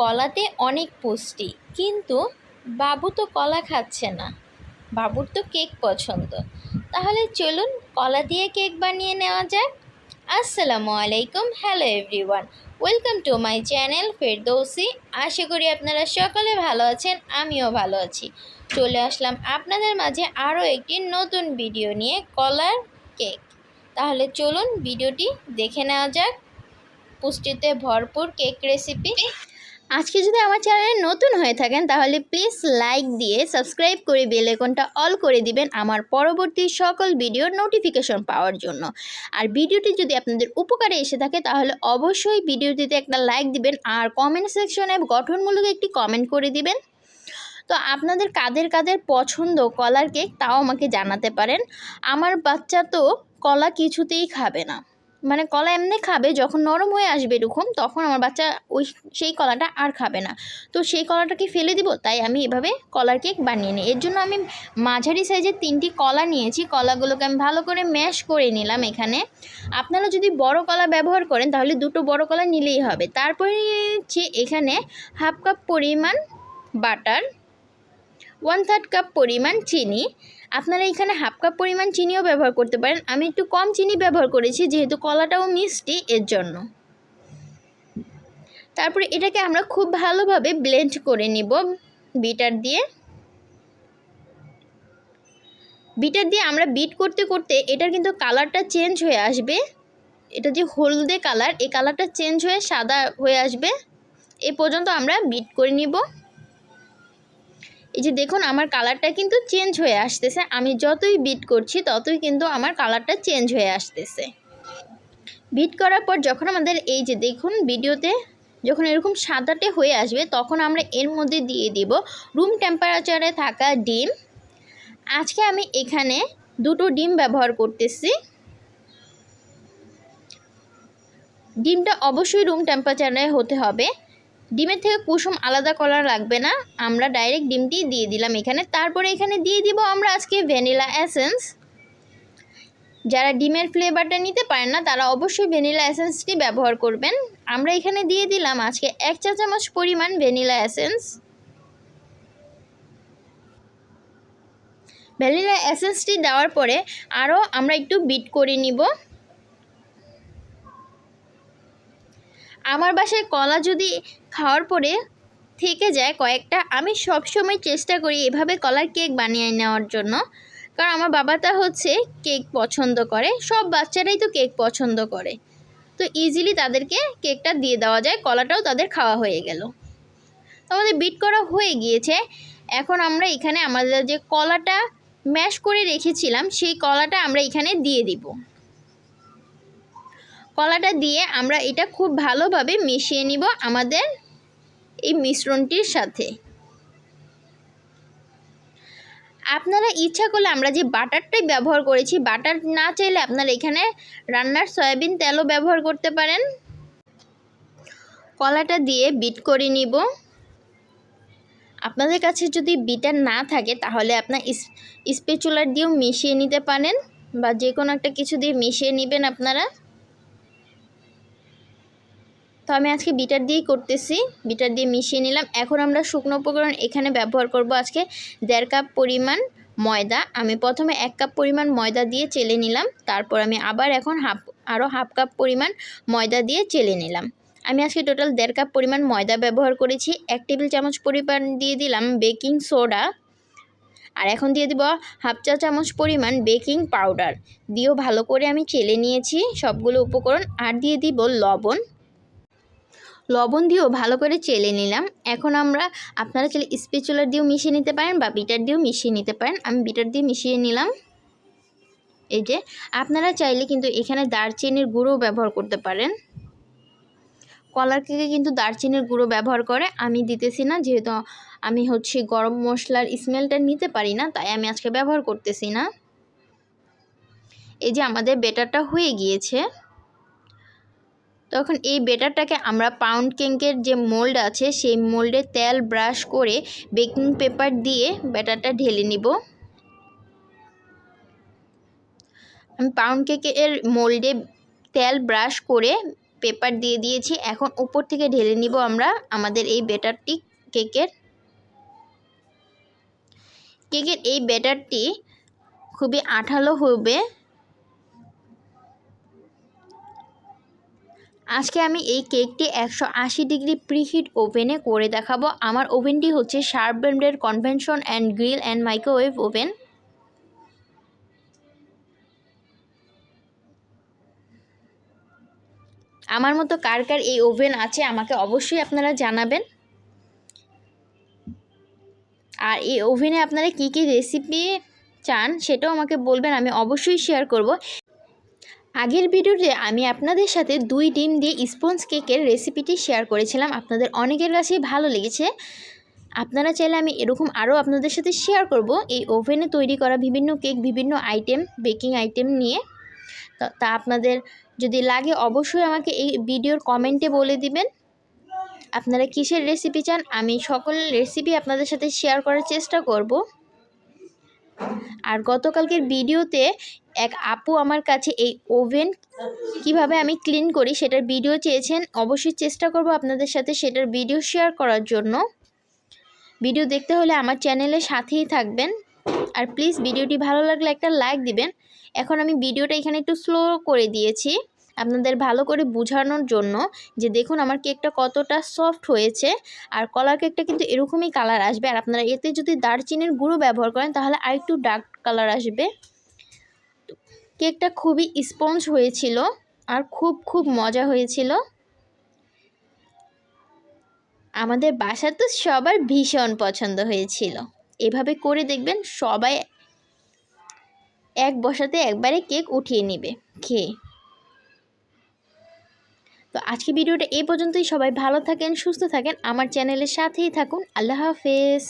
কলাতে অনেক পুষ্টি, কিন্তু বাবু তো কলা খাচ্ছে না। বাবুর তো কেক পছন্দ। তাহলে চলুন কলা দিয়ে কেক বানিয়ে নেওয়া যাক। আসসালামু আলাইকুম, hello everyone. Welcome to my channel Ferdousi. আশা করি আপনারা সকলে ভালো আছেন, আমিও ভালো আছি। চলে আসলাম আপনাদের মাঝে আরও একটি নতুন ভিডিও নিয়ে কলার কেক। তাহলে চলুন ভিডিওটি দেখে নেওয়া যাক। পুষ্টিতে ভরপুর কেক রেসিপি। আজকে যদি আমার চ্যানেলে নতুন হয়ে থাকেন, তাহলে প্লিজ লাইক দিয়ে সাবস্ক্রাইব করে বেল আইকনটা অল করে দিবেন আমার পরবর্তী সকল ভিডিওর নোটিফিকেশন পাওয়ার জন্য। আর ভিডিওটি যদি আপনাদের উপকারে এসে থাকে, তাহলে অবশ্যই ভিডিওটিতে একটা লাইক দিবেন আর কমেন্ট সেকশনে গঠনমূলক একটি কমেন্ট করে দিবেন। তো আপনাদের কাদের কাদের পছন্দ কলার কেক তাও আমাকে জানাতে পারেন। আমার বাচ্চা তো কলা কিছুতেই খাবে না। মানে কলা এমনি খাবে, যখন নরম হয়ে আসবে এরকম, তখন আমার বাচ্চা ওই সেই কলাটা আর খাবে না। তো সেই কলাটাকে ফেলে দিব? তাই আমি এভাবে কলার কেক বানিয়ে নিই। এর জন্য আমি মাঝারি সাইজের তিনটি কলা নিয়েছি। কলাগুলোকে আমি ভালো করে ম্যাশ করে নিলাম এখানে। আপনারা যদি বড় কলা ব্যবহার করেন, তাহলে দুটো বড় কলা নিলেই হবে। তারপরে নিয়েছি এখানে হাফ কাপ পরিমাণ বাটার ওয়ান থার্ড কাপ পরিমাণ চিনি আপনারা এখানে হাফ কাপ পরিমাণ চিনিও ব্যবহার করতে পারেন। আমি একটু কম চিনি ব্যবহার করেছি, যেহেতু কলাটাও মিষ্টি, এর জন্য। তারপরে এটাকে আমরা খুব ভালোভাবে ব্লেন্ড করে নিব বিটার দিয়ে। বিটার দিয়ে আমরা বিট করতে করতে এটার কিন্তু কালারটা চেঞ্জ হয়ে আসবে। এটা যে হলদে কালার, এই কালারটা চেঞ্জ হয়ে সাদা হয়ে আসবে। এ পর্যন্ত আমরা বিট করে নিব। এই যে দেখুন, আমার কালারটা কিন্তু চেঞ্জ হয়ে আসতেছে। আমি যতই বিট করছি, ততই কিন্তু আমার কালারটা চেঞ্জ হয়ে আসতেছে। বিট করার পর যখন আমাদের এই যে দেখুন ভিডিওতে যখন এরকম সাদাটে হয়ে আসবে, তখন আমরা এর মধ্যে দিয়ে দিব রুম টেম্পারেচারে থাকা ডিম। আজকে আমি এখানে দুটো ডিম ব্যবহার করতেছি। ডিমটা অবশ্যই রুম টেম্পারেচারে হতে হবে। ডিমের থেকে কুসুম আলাদা করা লাগবে না। আমরা ডাইরেক্ট ডিমটি দিয়ে দিলাম এখানে। তারপরে এখানে দিয়ে দিব আমরা আজকে ভ্যানিলা অ্যাসেন্স যারা ডিমের ফ্লেভারটা নিতে পারেন না, তারা অবশ্যই ভ্যানিলা এসেন্সটি ব্যবহার করবেন। আমরা এখানে দিয়ে দিলাম আজকে এক চা চামচ পরিমাণ ভ্যানিলা এসেন্স ভ্যানিলা অ্যাসেন্সটি দেওয়ার পরে আরও আমরা একটু বিট করে নিব। আমার বাসায় কলা যদি খাওয়ার পরে থেকে যায় কয়েকটা, আমি সবসময় চেষ্টা করি এভাবে কলার কেক বানিয়ে নেওয়ার জন্য। কারণ আমার বাবাটা হচ্ছে কেক পছন্দ করে, সব বাচ্চারাই তো কেক পছন্দ করে। তো ইজিলি তাদেরকে কেকটা দিয়ে দেওয়া যায়, কলাটাও তাদের খাওয়া হয়ে গেল। আমাদের বিট করা হয়ে গিয়েছে। এখন আমরা এখানে আমাদের যে কলাটা ম্যাশ করে রেখেছিলাম, সেই কলাটা আমরা এখানে দিয়ে দিব। কলাটা দিয়ে আমরা এটা খুব ভালোভাবে মিশিয়ে নিব আমাদের এই মিশ্রণটির সাথে। আপনারা ইচ্ছা করলে আমরা যে বাটারটাই ব্যবহার করেছি, বাটার না চাইলে আপনারা এখানে রান্নার সয়াবিন তেলও ব্যবহার করতে পারেন। কলাটা দিয়ে বিট করে নিব। আপনাদের কাছে যদি বিটার না থাকে তাহলে আপনার স্পেচুলার দিয়েও মিশিয়ে নিতে পারেন বা যে কোনো একটা কিছু দিয়ে মিশিয়ে নেবেন আপনারা। তো আমি আজকে বিটার দিয়েই করতেছি। বিটার দিয়ে মিশিয়ে নিলাম। এখন আমরা শুকনো উপকরণ এখানে ব্যবহার করব আজকে। দেড় কাপ পরিমাণ ময়দা। আমি প্রথমে এক কাপ পরিমাণ ময়দা দিয়ে চেলে নিলাম। তারপর আমি আবার এখন হাফ আরও হাফ কাপ পরিমাণ ময়দা দিয়ে চেলে নিলাম। আমি আজকে টোটাল দেড় কাপ পরিমাণ ময়দা ব্যবহার করেছি। এক টেবিল চামচ পরিমাণ দিয়ে দিলাম বেকিং সোডা। আর এখন দিয়ে দিব হাফ চা চামচ পরিমাণ বেকিং পাউডার। দিয়েও ভালো করে আমি চেলে নিয়েছি সবগুলো উপকরণ। আর দিয়ে দিব লবণ। লবণ দিয়েও ভালো করে চেলে নিলাম। এখন আমরা আপনারা চাইলে স্পেচুলার দিয়েও মিশিয়ে নিতে পারেন বা বিটার দিয়েও মিশিয়ে নিতে পারেন। আমি বিটার দিয়ে মিশিয়ে নিলাম। এই যে, আপনারা চাইলে কিন্তু এখানে দারচিনির গুঁড়ো ব্যবহার করতে পারেন। কলার কেকে কিন্তু দারচিনির গুঁড়ো ব্যবহার করে। আমি দিতেছি না, যেহেতু আমি হচ্ছে গরম মশলার স্মেলটা নিতে পারি না, তাই আমি আজকে ব্যবহার করতেছি না। এই যে, আমাদের বেটারটা হয়ে গিয়েছে। তখন এই বেটারটাকে আমরা পাউন্ড কেকের যে মোল্ড আছে, সেই মোল্ডে তেল ব্রাশ করে বেকিং পেপার দিয়ে ব্যাটারটা ঢেলে নিব। আমি পাউন্ড কেকের মোল্ডে তেল ব্রাশ করে পেপার দিয়ে দিয়েছি। এখন উপর থেকে ঢেলে নিব আমরা আমাদের এই ব্যাটারটি কেকের কেকের এই ব্যাটারটি খুবই আঠালো হবে। আজকে আমি এই কেকটি একশো আশি ডিগ্রি প্রিহিট ওভেনে করে দেখাবো। আমার ওভেনটি হচ্ছে শার্প ব্র্যান্ডের convection and grill and microwave oven. আমার মতো কার কার এই ওভেন আছে আমাকে অবশ্যই আপনারা জানাবেন। আর এই ওভেনে আপনারা কী কী রেসিপি চান সেটাও আমাকে বলবেন, আমি অবশ্যই শেয়ার করব। আগের ভিডিওতে আমি আপনাদের সাথে দুই ডিম দিয়ে স্পঞ্জ কেকের রেসিপিটি শেয়ার করেছিলাম। আপনাদের অনেকের কাছেই ভালো লেগেছে। আপনারা চাইলে আমি এরকম আরও আপনাদের সাথে শেয়ার করব। এই ওভেনে তৈরি করা বিভিন্ন কেক, বিভিন্ন আইটেম, বেকিং আইটেম নিয়ে। তা আপনাদের যদি লাগে অবশ্যই আমাকে এই ভিডিওর কমেন্টে বলে দিবেন। আপনারা কিসের রেসিপি চান? আমি সকল রেসিপি আপনাদের সাথে শেয়ার করার চেষ্টা করব। আর গতকালকের ভিডিওতে এক আপু আমার কাছে এই ওভেন কীভাবে আমি ক্লিন করি সেটার ভিডিও চেয়েছেন, অবশ্যই চেষ্টা করব আপনাদের সাথে সেটার ভিডিও শেয়ার করার জন্য। ভিডিও দেখতে হলে আমার চ্যানেলের সাথেই থাকবেন। আর প্লিজ ভিডিওটি ভালো লাগলে একটা লাইক দিবেন। এখন আমি ভিডিওটা এখানে একটু স্লো করে দিয়েছি। আপনাদের ভালো করে বোঝানোর জন্য যে দেখুন আমার কেকটা কতটা সফট হয়েছে আর কলার কেকটা কিন্তু এরকমই কালার আসবে। আর আপনারা এতে যদি দারচিনির গুঁড়ো ব্যবহার করেন তাহলে আরেকটু ডার্ক কালার আসবে। কেকটা খুবই স্পঞ্জ হয়েছিল আর খুব খুব মজা হয়েছিল। আমাদের বাসা তো সবার ভীষণ পছন্দ হয়েছিল। এভাবে করে দেখবেন সবাই এক বসাতে একবারে কেক উঠিয়ে নেবে, খেয়ে। তো আজকে ভিডিওটা এই পর্যন্তই। সবাই ভালো থাকেন, সুস্থ থাকেন। আমার চ্যানেলের সাথেই থাকুন। আল্লাহ হাফেজ।